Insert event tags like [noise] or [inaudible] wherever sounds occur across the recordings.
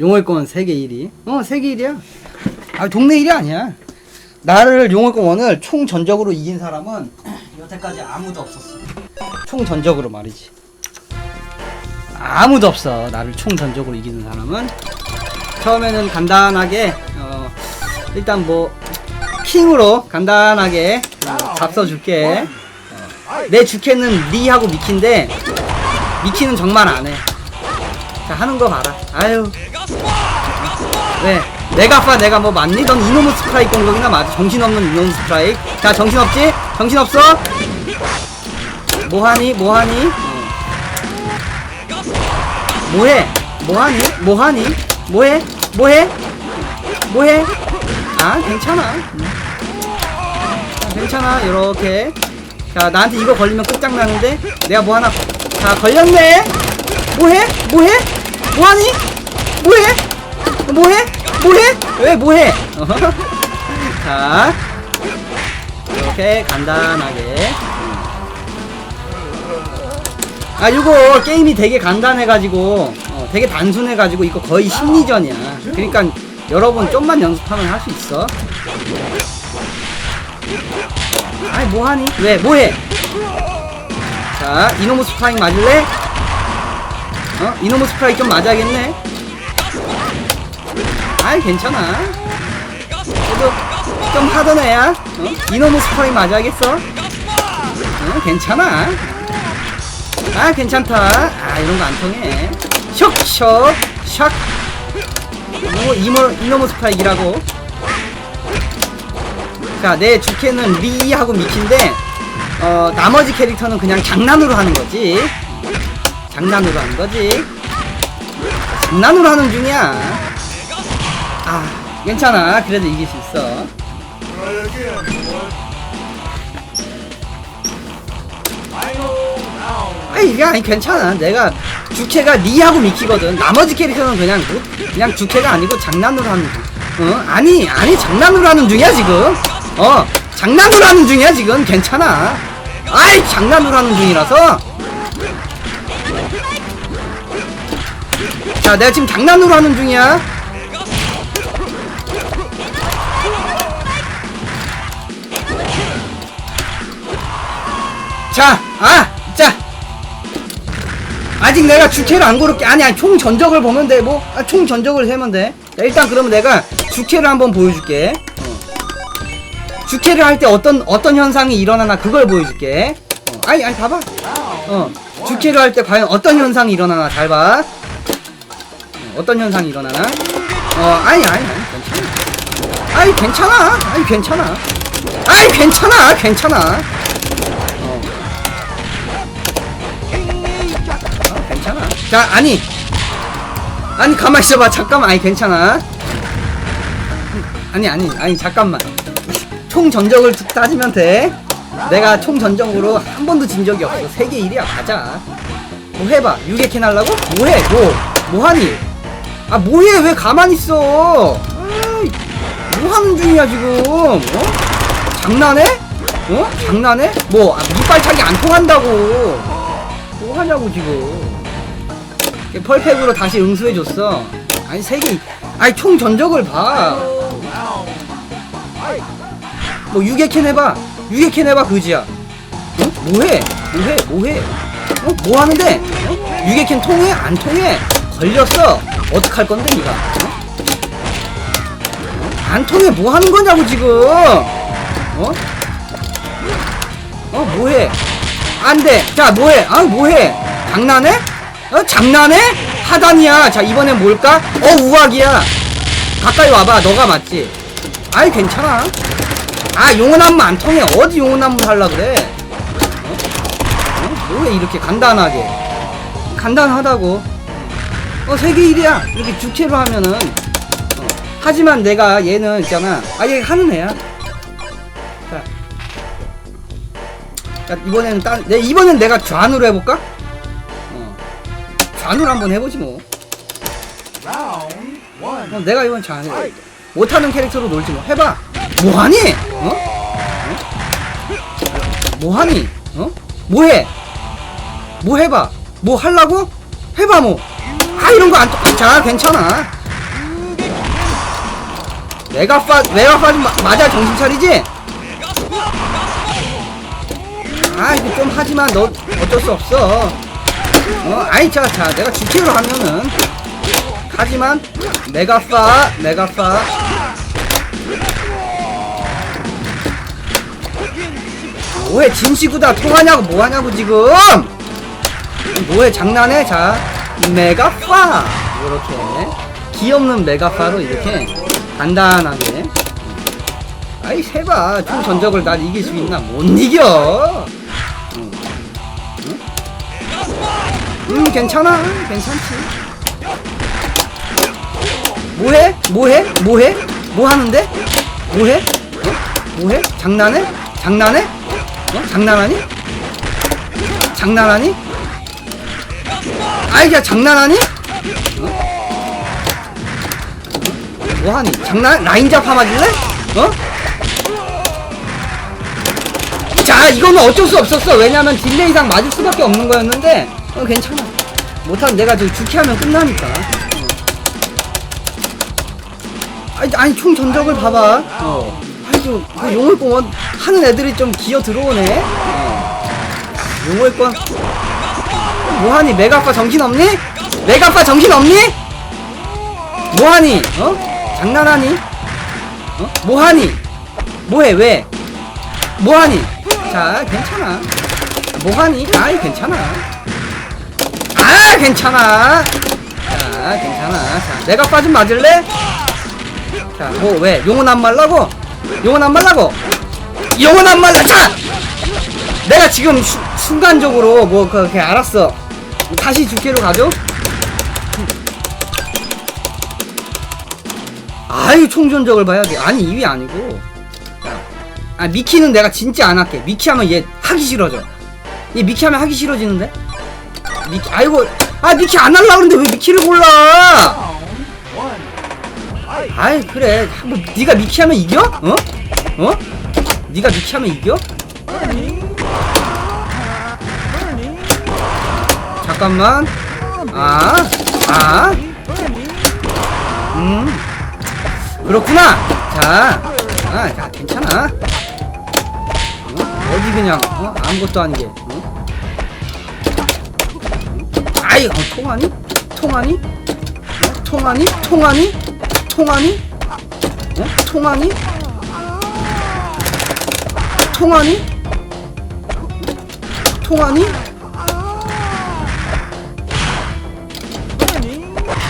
용월권 세계 1위. 어, 세계 1위야. 아, 동네 1위 아니야. 나를 용월권 원을 총 전적으로 이긴 사람은 여태까지 아무도 없었어. 총 전적으로 말이지. 아무도 없어. 나를 총 전적으로 이기는 사람은 처음에는 간단하게 어, 일단 뭐 킹으로 간단하게 어, 잡숴줄게. 어, 내 주캐는 리하고 미키인데 미키는 정말 안 해. 자 하는 거 봐라. 아유. 왜? 내가 파 내가 뭐 맞니? 넌 이노무 스트라이크 공격이나 맞아. 정신없는 이노무 스트라이크. 자 정신없지? 정신없어? 뭐하니? 뭐하니? 어. 뭐해? 뭐하니? 뭐하니? 뭐해? 뭐해? 뭐해? 아 괜찮아. 음. 아, 괜찮아. 이렇게. 자 나한테 이거 걸리면 끝장나는데 내가 뭐 하나 자 걸렸네. 뭐해? 뭐해? 뭐하니? 뭐해? 뭐해? 뭐해? 왜 뭐해? [laughs] 자 이렇게 간단하게 아 이거 게임이 되게 간단해가지고 어, 되게 단순해가지고 이거 거의 심리전이야 그러니까 여러분 좀만 연습하면 할 수 있어 아이 뭐하니? 왜 뭐해? 자 이노무 스파잉 맞을래? 어? 이노무 스파잉 좀 맞아야겠네 아이 괜찮아. 그래도 좀 하던 애야. 어? 이노무 스파잉 맞아야겠어? 어? 괜찮아. 아 괜찮다. 아 이런 거 안 통해. 슉슉 샥 이거 이모, 이노무 스파이크라고. 자내 주캐는 리하고 미키인데 어 나머지 캐릭터는 그냥 장난으로 하는 거지. 장난으로 하는 거지. 장난으로 하는 중이야. 아 괜찮아. 그래도 이길 수 있어. 아니 이게 괜찮아. 내가 주캐가 니하고 미키거든. 나머지 캐릭터는 그냥 뭐, 그냥 주캐가 아니고 장난으로 하는 중. 어? 아니 아니 장난으로 하는 중이야 지금. 어? 장난으로 하는 중이야 지금. 괜찮아. 아이 장난으로 하는 중이라서. 자 내가 지금 장난으로 하는 중이야 자, 아, 자. 아직 내가 주캐를 안 고를게. 아니, 아니, 총 전적을 보면 돼. 뭐, 아, 총 전적을 세면 돼. 자, 일단 그러면 내가 주캐를 한번 보여줄게. 어. 주캐를 할 때 어떤, 어떤 현상이 일어나나 그걸 보여줄게. 어. 아니, 아니, 봐봐. 어. 주캐를 할 때 과연 어떤 현상이 일어나나 잘 봐. 어, 어떤 현상이 일어나나. 어, 아니, 아니, 아니, 괜찮아. 아이, 괜찮아. 아이, 괜찮아. 아이, 괜찮아. 괜찮아. 자, 아니. 아니, 가만 있어봐. 잠깐만. 아니, 괜찮아. 아니, 아니, 아니, 잠깐만. 총 전적을 따지면 돼. 내가 총 전적으로 한 번도 진 적이 없어. 세계 1위야. 가자. 뭐 해봐. 유개캔 하려고? 뭐해? 뭐? 뭐하니? 아, 뭐해? 왜 가만히 있어? 아이, 뭐 하는 중이야, 지금? 어? 장난해? 어? 장난해? 뭐 아, 이빨 차기 안 통한다고 뭐 하냐고 지금 펄팩으로 다시 응수해줬어. 아니 색이 아니 총 전적을 봐뭐 유개캔 해봐. 유개캔 해봐 그지야. 어? 뭐해? 뭐해? 뭐해? 어? 뭐 하는데? 어? 유개캔 통해? 안 통해? 걸렸어. 어떡할 건데 니가? 어? 안 통해 뭐 하는 거냐고 지금? 어? 어 뭐해? 안돼. 자 뭐해? 아 뭐해? 장난해 어 장난해? 하단이야. 자 이번엔 뭘까? 어 우악이야. 가까이 와봐. 너가 맞지? 아이 괜찮아. 아 용어난무 안 통해. 어디 용어난무 할라 그래? 어? 어? 뭐해 이렇게 간단하게? 간단하다고. 어 세계 1위야. 이렇게 주캐로 하면은. 어. 하지만 내가 얘는 있잖아. 아 얘 하는 애야. 자. 자, 이번에는 딴, 내, 이번엔 내가 좌누로 해볼까? 어. 좌누로 한번 해보지 뭐. 어, 내가 이번 좌누로. 해. 못하는 캐릭터로 놀지 뭐. 해봐. 뭐하니? 어? 어? 뭐하니? 어? 뭐해? 뭐 해봐. 뭐 할라고? 해봐 뭐. 아, 이런 거 안, 또- 자, 괜찮아. 메가파 메가파 좀 마- 맞아 정신 차리지? 아 이거 좀 하지만 너 어쩔 수 없어 어 아이 자 자 내가 주체로 하면은. 하지만 메가파 메가파. 뭐해 진시구다. 통하냐고 뭐하냐고 지금? 뭐해 장난해? 자 메가파. 이렇게. 귀엽는 메가파로 이렇게 간단하게. 아이 세봐. 총 전적을 날 이길 수 있나? 못 이겨 음 괜찮아. 괜찮지. 뭐해? 뭐해? 뭐해? 뭐 하는데? 뭐해? 어? 뭐해? 장난해? 장난해? 어? 장난하니? 장난하니? 아이 야 장난하니? 어? 뭐하니? 장난 라인 잡아 맞을래? 어? 자 이거는 어쩔 수 없었어. 왜냐면 딜레이상 맞을 수밖에 없는 거였는데 어 괜찮아 못하면 내가 저 주캐하면 끝나니까 어. 아니, 아니 총 전적을 봐봐 어. 아니 좀 그 용월권 하는 애들이 좀 기어 들어오네 어. 용월권 뭐하니 메가파 정신없니? 메가파 정신없니? 뭐하니? 어? 장난하니? 어? 뭐하니? 뭐해 왜? 뭐하니? 자 괜찮아 뭐하니? 아이 괜찮아 아 괜찮아 자 괜찮아 자 내가 빠진 맞을래? 자뭐 왜? 용은 안 말라고? 용은 안 말라고? 용은 안 말라 자! 내가 지금 수, 순간적으로 뭐 그렇게 알았어 다시 주캐로 가죠? 아유 총전적을 봐야 돼 아니 이위 아니고 아 미키는 내가 진짜 안 할게 미키 하면 얘 하기 싫어져 얘 미키 하면 하기 싫어지는데 미키 아이고 아 미키 안 할라 그러는데 왜 미키를 골라 아이 그래 한번 네가 미키 하면 이겨? 어? 어? 네가 미키 하면 이겨? 잠깐만 아 아, 음, 그렇구나. 자, 아, 자, 괜찮아. 어? 어디 그냥 어? 아무것도 아니게. 아이, 어, 통하니? 통하니? 어? 통하니? 통하니? 통하니? 어? 통하니? 통하니? 통하니?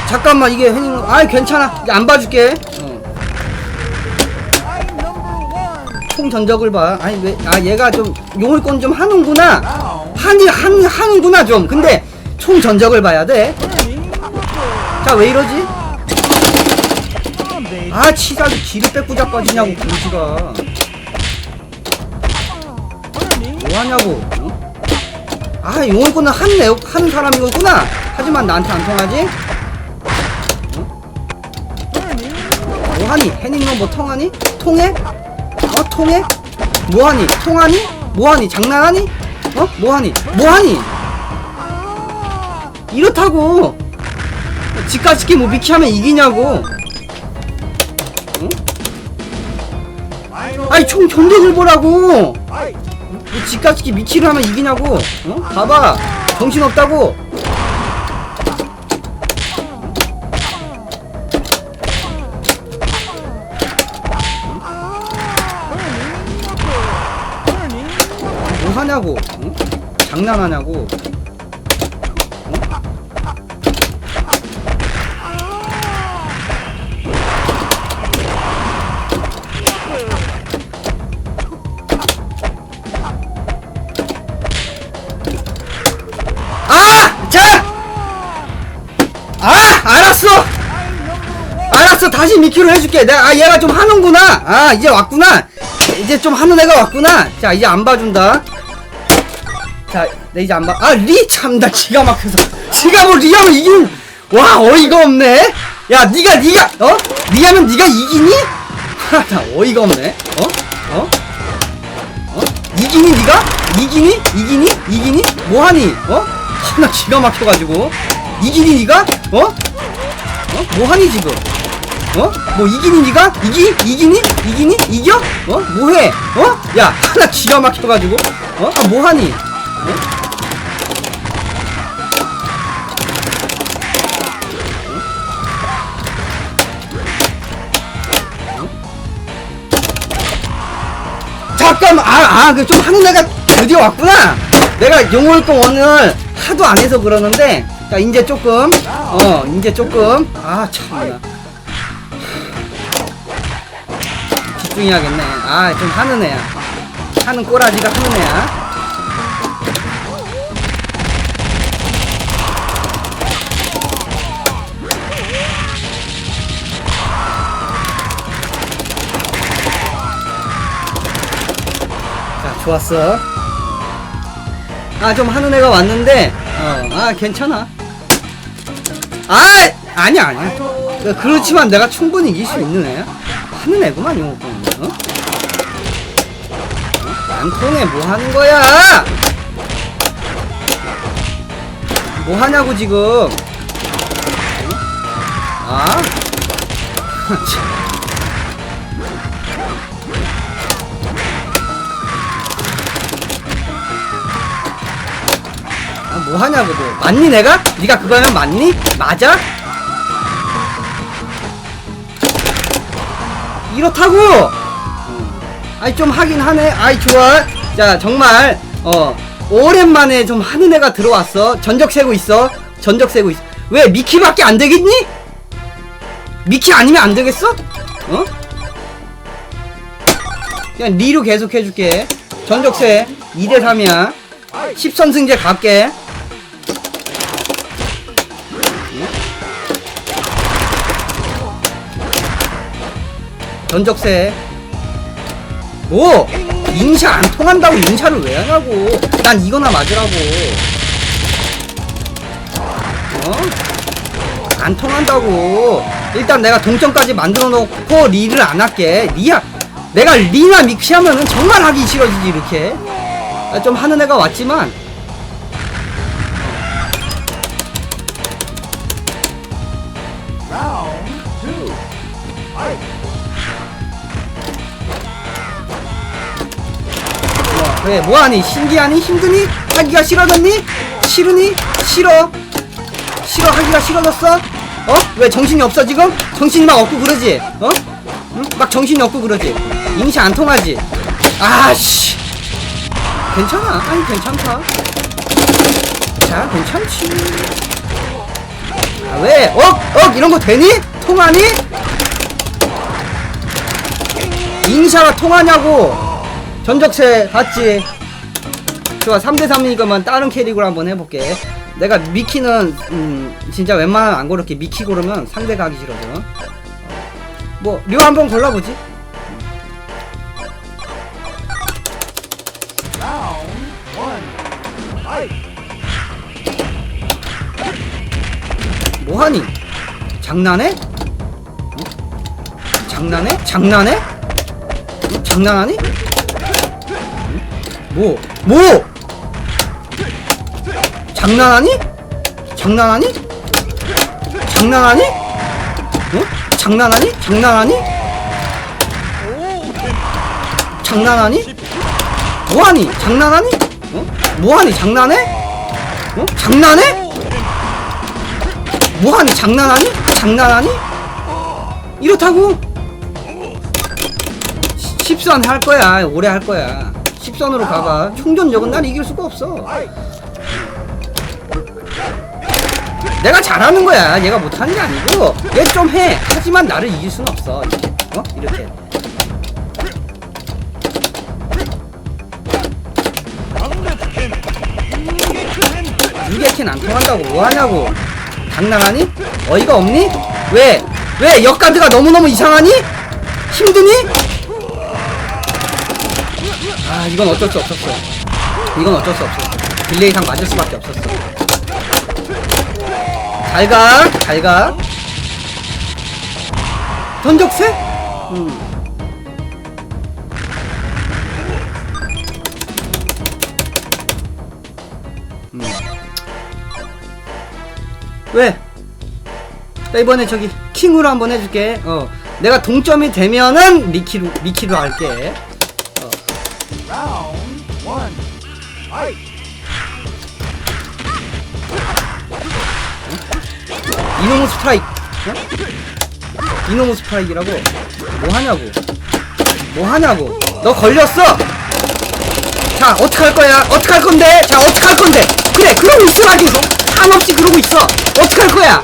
잠깐만 이게 형님 아 괜찮아 안 봐줄게 어. 총 전적을 봐 아니 왜 아 얘가 좀 용을권 좀 하는구나 하니 한 하는구나 좀 근데 총 전적을 봐야 돼 자 왜 이러지 아 치사도 뒤를 뺏고 빠지냐고 공지가 뭐하냐고 어? 아 용을권은 하는 애 하는 사람이구나 하지만 나한테 안 통하지 뭐하니? 해닝 너뭐 통하니? 통해? 어 통해? 뭐하니? 통하니? 뭐하니? 장난하니? 어? 뭐하니? 뭐하니? 이렇다고 집가시키 뭐 미키하면 이기냐고 응? 아니 총 견뎌을 보라고 어? 집가시키 미키를 하면 이기냐고 어? 봐봐 정신없다고 뭐 하냐고 응? 장난하냐고 2kg 해줄게. 내가, 아, 얘가 좀 하는구나. 아, 이제 왔구나. 이제 좀 하는 애가 왔구나. 자, 이제 안 봐준다. 자, 내 이제 안 봐. 아, 리! 참나, 기가 막혀서. 지가 뭐 리아로 이긴, 와, 어이가 없네. 야, 니가, 니가, 어? 리아는 니가 이기니? 하, 나 어이가 없네. 어? 어? 어? 이기니, 니가? 이기니? 이기니? 이기니? 뭐하니? 어? 하나 기가 막혀가지고. 이기니, 니가? 어? 어? 뭐하니, 지금? 어? 뭐 이기니 니가? 이기? 이기니? 이기니? 이겨? 어? 뭐해? 어? 야 하나 기가 막혀가지고 어? 아, 뭐하니? 어? 잠깐만 아아 그좀 하는 애가 드디어 왔구나 내가 용월동 오늘 하도 안 해서 그러는데 자 이제 조금 어 이제 조금 아 참나 집중해야겠네. 아 좀 하는 애야. 하는 꼬라지가 하는 애야. 자 좋았어. 아 좀 하는 애가 왔는데 어 아 괜찮아. 아 아니야 아니야. 그- 그렇지만 내가 충분히 이길 수 있는 애야. 하는 애구만 어? 어? 안 통해 뭐 하는 거야 뭐 하냐고 지금 어? 아 참. [laughs] 아, 뭐 하냐고 너 맞니 내가? 네가 그거 하면 맞니? 맞아? 이렇다고 아이 좀 하긴 하네. 아이 좋아. 자 정말 어 오랜만에 좀 하는 애가 들어왔어. 전적 세고 있어. 전적 세고 있어. 왜 미키밖에 안 되겠니? 미키 아니면 안 되겠어? 어? 그냥 리로 계속 해줄게. 전적세. 2대3이야. 10선승제 갈게. 전적세 뭐? 인샤 안 통한다고 인샤를 왜 하냐고. 난 이거나 맞으라고. 어? 안 통한다고. 일단 내가 동점까지 만들어 놓고 리를 안 할게. 리야 내가 리나 믹시 하면은 정말 하기 싫어지지 이렇게. 아, 좀 하는 애가 왔지만 와, 그래 뭐하니 신기하니 힘드니 하기가 싫어졌니 싫으니 싫어 싫어 하기가 싫어졌어 어? 왜 정신이 없어 지금? 정신이 막 없고 그러지 어? 응? 막 정신이 없고 그러지 인시 안 통하지 아씨 괜찮아 아니 괜찮다 자 괜찮지 아 왜? 억? 억? 이런 거 되니? 통하니? 인샤가 통하냐고 전적세 봤지 좋아 3대3이니까만 다른 캐릭으로 한번 해볼게 내가 미키는 음 진짜 웬만하면 안 고를게 미키 고르면 상대 가기 싫어서 뭐류 한번 골라보지 뭐하니? 장난해? 어? 장난해? 장난해? 어? 장난하니? 어? 뭐? 뭐? 장난하니? 장난하니? 장난하니? 어? 장난하니? 장난하니? 장난하니? 뭐하니? 장난하니? 어? 뭐하니? 장난해? 어? 장난해? 뭐하니? 장난하니? 장난하니? 이렇다고? 10선 할 거야. 오래 할 거야. 10선으로 가봐. 충전력은 난 이길 수가 없어. 내가 잘하는 거야. 얘가 못하는 게 아니고 얘 좀 해. 하지만 나를 이길 수는 없어. 어? 이렇게. 유개캔 안 통한다고 뭐 하냐고. 장난하니? 어이가 없니? 왜? 왜? 역가드가 너무너무 이상하니? 힘드니? 아 이건 어쩔 수 없었어 이건 어쩔 수 없었어 딜레이상 맞을 수밖에 없었어 잘가 잘가 전적세? 음. 음. 왜? 나 이번에 저기 킹으로 한번 해줄게. 어, 내가 동점이 되면은 미키로 미키로 할게. 이놈의 스트라이크. 어? 이놈의 스트라이크라고. 뭐 하냐고. 뭐 하냐고. 너 걸렸어. 자, 어떡할 거야? 어떡할 건데? 자, 어떡할 건데? 그래, 그러고 있어라 계속. 한없이 그러고 있어. 어떡할 거야?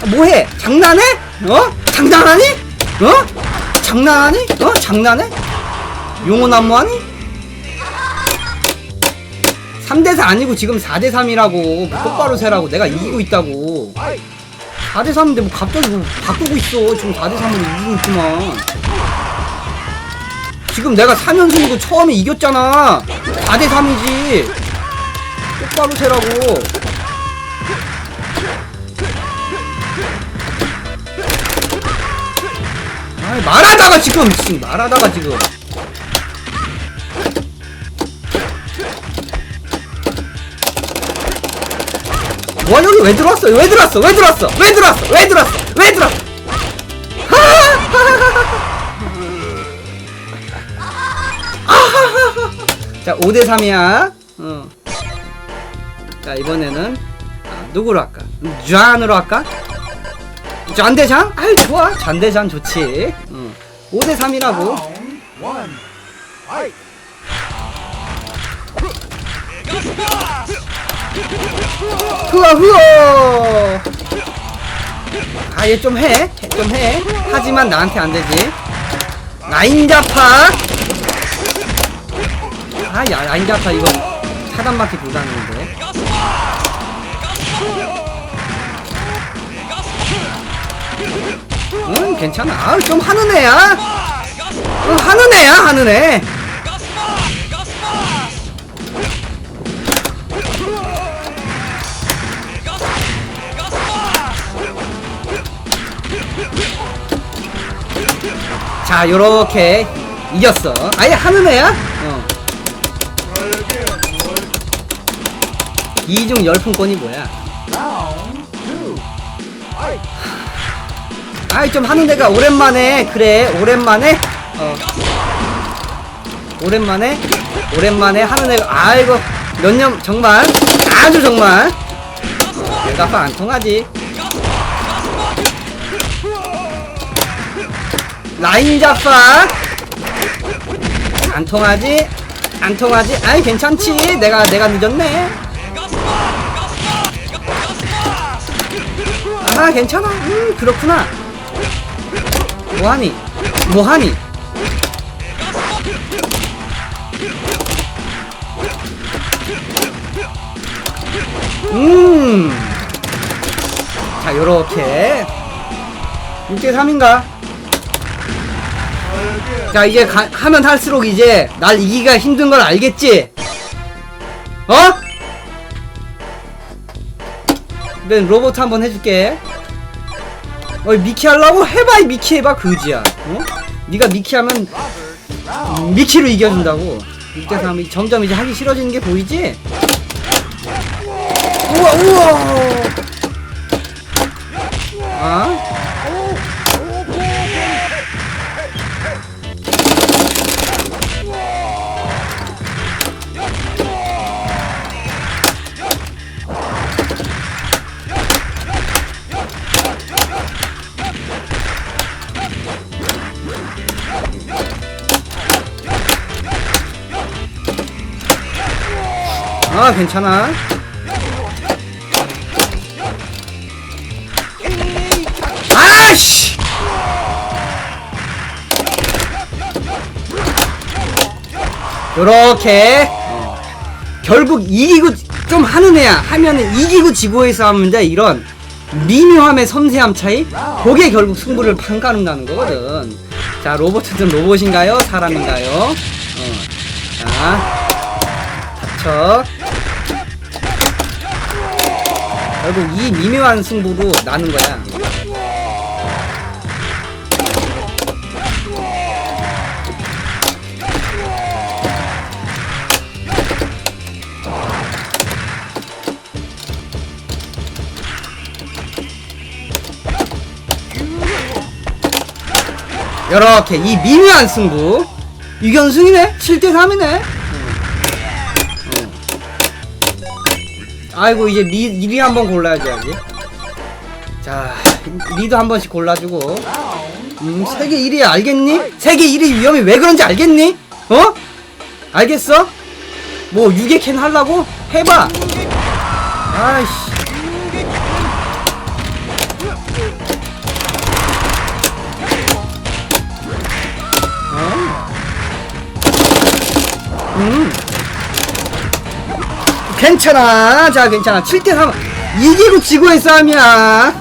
아, 뭐해? 장난해? 어? 장난하니? 어? 장난하니? 어? 장난해? 용어 난무하니? 3대4 아니고 지금 4대3이라고 똑바로 세라고 내가 이기고 있다고. Fight. 4대3인데 뭐 갑자기 뭐 바꾸고 있어. 지금 4대3으로 이기고 있구만. 지금 내가 4연승이고 처음에 이겼잖아. 4대3이지. 똑바로 세라고. 아 말하다가 지금 말하다가 지금 와 여기 왜 들어왔어? 왜 들어왔어? 왜 들어왔어? 왜 들어왔어? 왜 들어왔어? 왜 들어왔어? [laughs] 자 5대 3이야. 어. 자 이번에는 아, 누구로 할까? 잔으로 할까? 잔대장? 아이 좋아. 잔대장 좋지. 어. 5대 3이라고. Fight. 흐어. 아얘 좀 해. 좀 해. 하지만 나한테 안 되지. 라인 자파. 아, 야, 라인 자파 이거 차단밖에 못하는데. 응, 괜찮아. 아, 좀 하는 애야. 응, 하는 애야, 하는 애. 자, 요렇게 이겼어. 아예 하는 애야? 어. 이중 열풍권이 뭐야? 아이 좀 하는 애가 오랜만에 그래 오랜만에 어 오랜만에 오랜만에 하는 애가 아이고 몇 년 정말 아주 정말 내가 안 통하지 라인 잡파 안 통하지? 안 통하지? 아이 괜찮지. 내가 내가 늦었네. 아 괜찮아. 음 그렇구나. 뭐하니? 뭐하니? 음자 요렇게. 6대3인가 자 이제 가, 하면 할수록 이제 날 이기가 힘든 걸 알겠지 어? 내 로봇 한번 해줄게 어이 미키 하려고 해봐 이 미키 해봐 그지야 어? 네가 미키 하면 음, 미키로 이겨준다고 6대3이 점점 이제 하기 싫어지는 게 보이지? 우와 우와 아? 아 괜찮아. 아씨! 요렇게. 어. 결국 이기고 좀 하는 애야. 하면은 이기고 지고의 싸움인데 이런 미묘함의 섬세함 차이? 그게 결국 승부를 판가름나는 거거든. 자 로봇은 로봇인가요? 사람인가요? 어. 자 닥쳐 결국 이 미묘한 승부로 나는 거야. 이렇게 이 미묘한 승부. 유견승이네? 7대3이네? 아이고 이제 리, 리 한번 골라야지 자 리도 한 번씩 골라주고 음 세계 1위 알겠니? 세계 1위 위험이 왜 그런지 알겠니? 어? 알겠어? 뭐 유괴 캔 하려고? 해봐 아이씨 음. 괜찮아. 자, 괜찮아. 7대3. 이기고 지고의 싸움이야.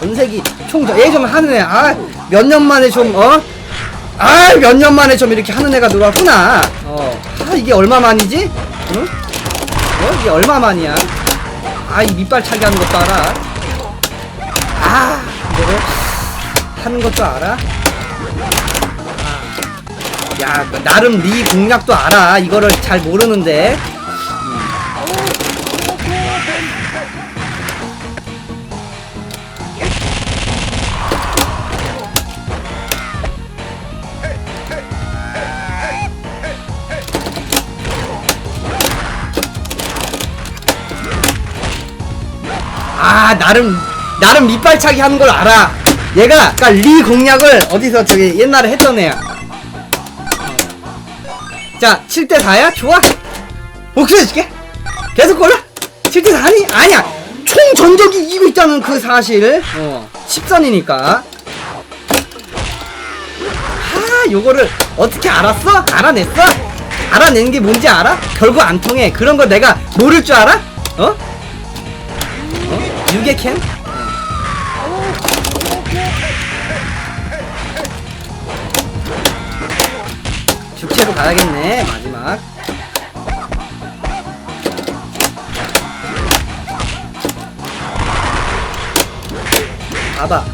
전세기 총전. 예좀 하는 애. 아, 몇 년 만에 좀, 어? 아, 몇 년 만에 좀 이렇게 하는 애가 후나. 어. 아, 이게 얼마 만이지? 응? 어? 이게 얼마 만이야? 아, 이 밑발 차기 하는 것도 알아. 아, 이거를 하는 것도 알아. 야, 그 나름 네 공략도 알아. 이거를 잘 모르는데. 나름 나름 밑발차기 하는 걸 알아. 얘가 그러니까 리 공략을 어디서 저기 옛날에 했던 애야. 자, 7대 4야? 좋아. 복수해 줄게. 계속 골라. 7대 4니? 아니야. 총 전적이 이기고 있다는 그 사실. 어. 10선이니까. 아, 요거를 어떻게 알았어? 알아냈어? 알아낸 게 뭔지 알아? 결국 안 통해. 그런 거 내가 모를 줄 알아? 어? 어? 유괴 캔? 죽채로 가야겠네 마지막. 봐봐.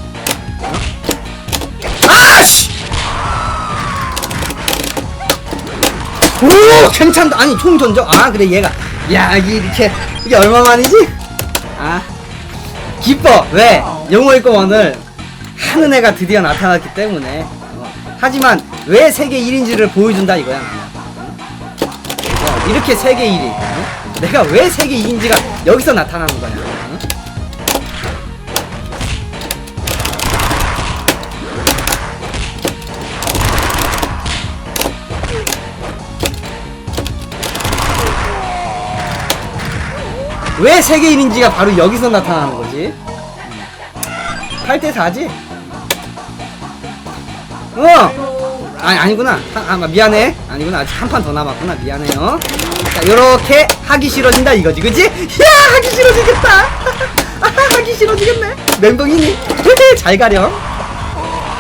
오 괜찮다 아니 총 던져. 아 그래 얘가. 야 이게 이렇게 이게 얼마만이지? 아 기뻐 왜 영어의 거원을 하는 애가 드디어 나타났기 때문에 어. 하지만 왜 세계 1인지를 보여준다 이거야. 어, 이렇게 세계 1위 어? 내가 왜 세계 2인지가 여기서 나타나는 거야 왜 세계 1인지가 바로 여기서 나타나는 거지? 8대 4지? 어! 아니 아니구나. 한, 아 미안해. 아니구나. 아직 한 판 더 남았구나. 미안해요. 자 요렇게 하기 싫어진다 이거지 그지 야 하기 싫어지겠다. [laughs] 아, 하기 싫어지겠네. 멘붕이니. [laughs] 잘 가렴.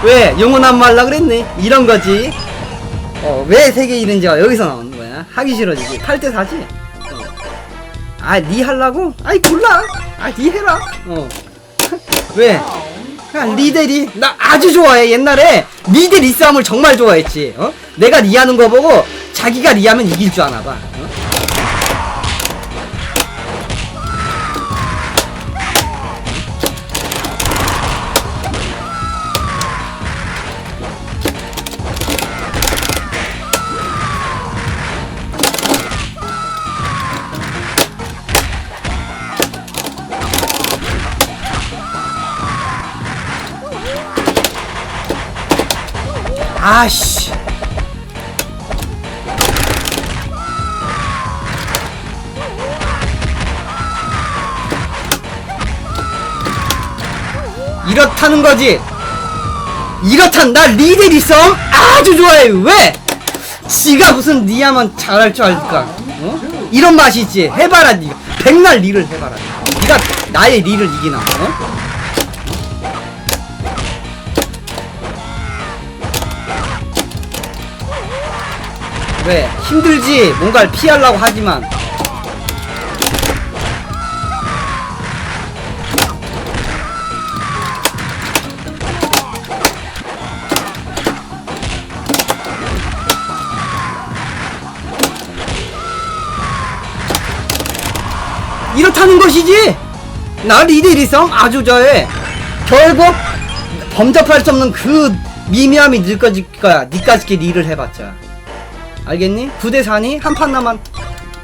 왜 영원한 말 하려 그랬네 이런 거지. 어 왜 세계 1인지가 여기서 나오는 거야? 하기 싫어지지. 8대 4지 아, 니 할라고? 아이, 골라. 아, 니 해라. 어. [laughs] 왜? 그냥 리들이, 나 아주 좋아해. 옛날에 리들 리 싸움을 정말 좋아했지. 어? 내가 리 하는 거 보고 자기가 리 하면 이길 줄 아나 봐. 아씨. 이렇다는 거지. 이렇단 나 리델 있어. 아주 좋아해. 왜? 지가 무슨 니야만 잘할 줄 알까? 어? 이런 맛이 있지. 해봐라 니가. 백날 리를 해봐라. 니가 나의 리를 이기나? 어? 왜? 힘들지? 뭔가를 피하려고 하지만. 이렇다는 것이지? 나 리드 일이성 아주 저해. 결국 범접할 수 없는 그 미미함이 느껴질 거야. 니까지끼리 일을 해봤자. 알겠니? 9대 4니? 한 판 남았.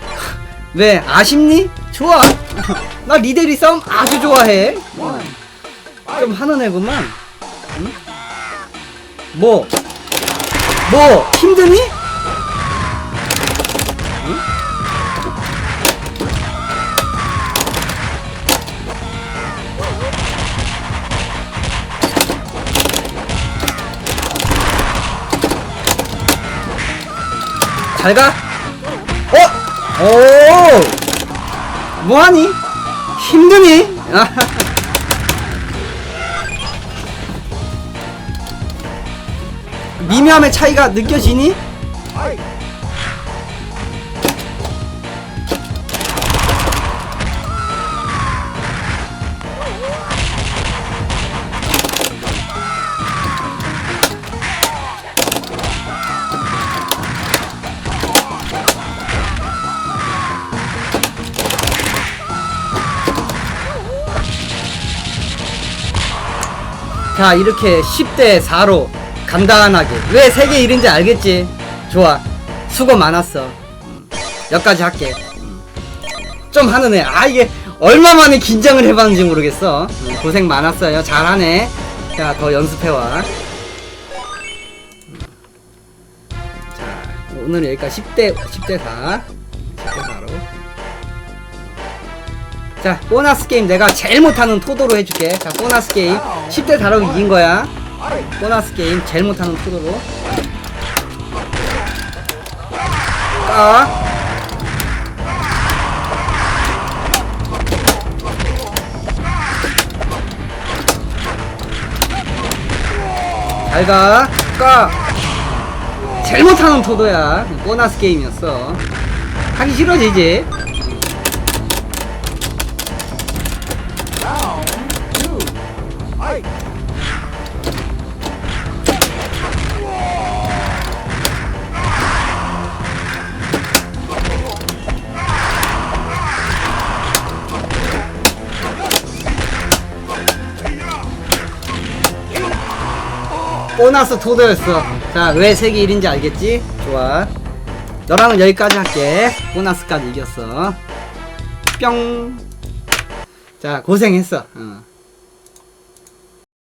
[laughs] 왜? 아쉽니? 좋아. [laughs] 나 리데리 싸움 아주 좋아해. 좀 하는 애구만. 응? 뭐? 뭐? 힘드니? 잘 가. 어? 오! 뭐하니? 힘드니? [laughs] 미묘함의 차이가 느껴지니? 자 이렇게 10대 4로 간단하게. 왜 세계 1인지 알겠지? 좋아. 수고 많았어. 음, 여기까지 할게. 음. 좀 하는 애아 이게 얼마만에 긴장을 해봤는지 모르겠어. 음, 고생 많았어요. 잘하네. 자 더 연습해와. 음. 자 오늘은 여기까지. 10대 10대 4 자 보너스 게임 내가 제일 못하는 토도로 해줄게. 자 보너스 게임. 10대 4로 이긴 거야! 보너스 게임 제일 못하는 토도로. 까 잘가. 까 제일 못하는 토도야. 보너스 게임이었어. 하기 싫어지지 보너스 토도였어. 자, 왜 세계 1인지 알겠지? 좋아. 너랑은 여기까지 할게. 보너스까지 이겼어. 뿅. 자, 고생했어. 어.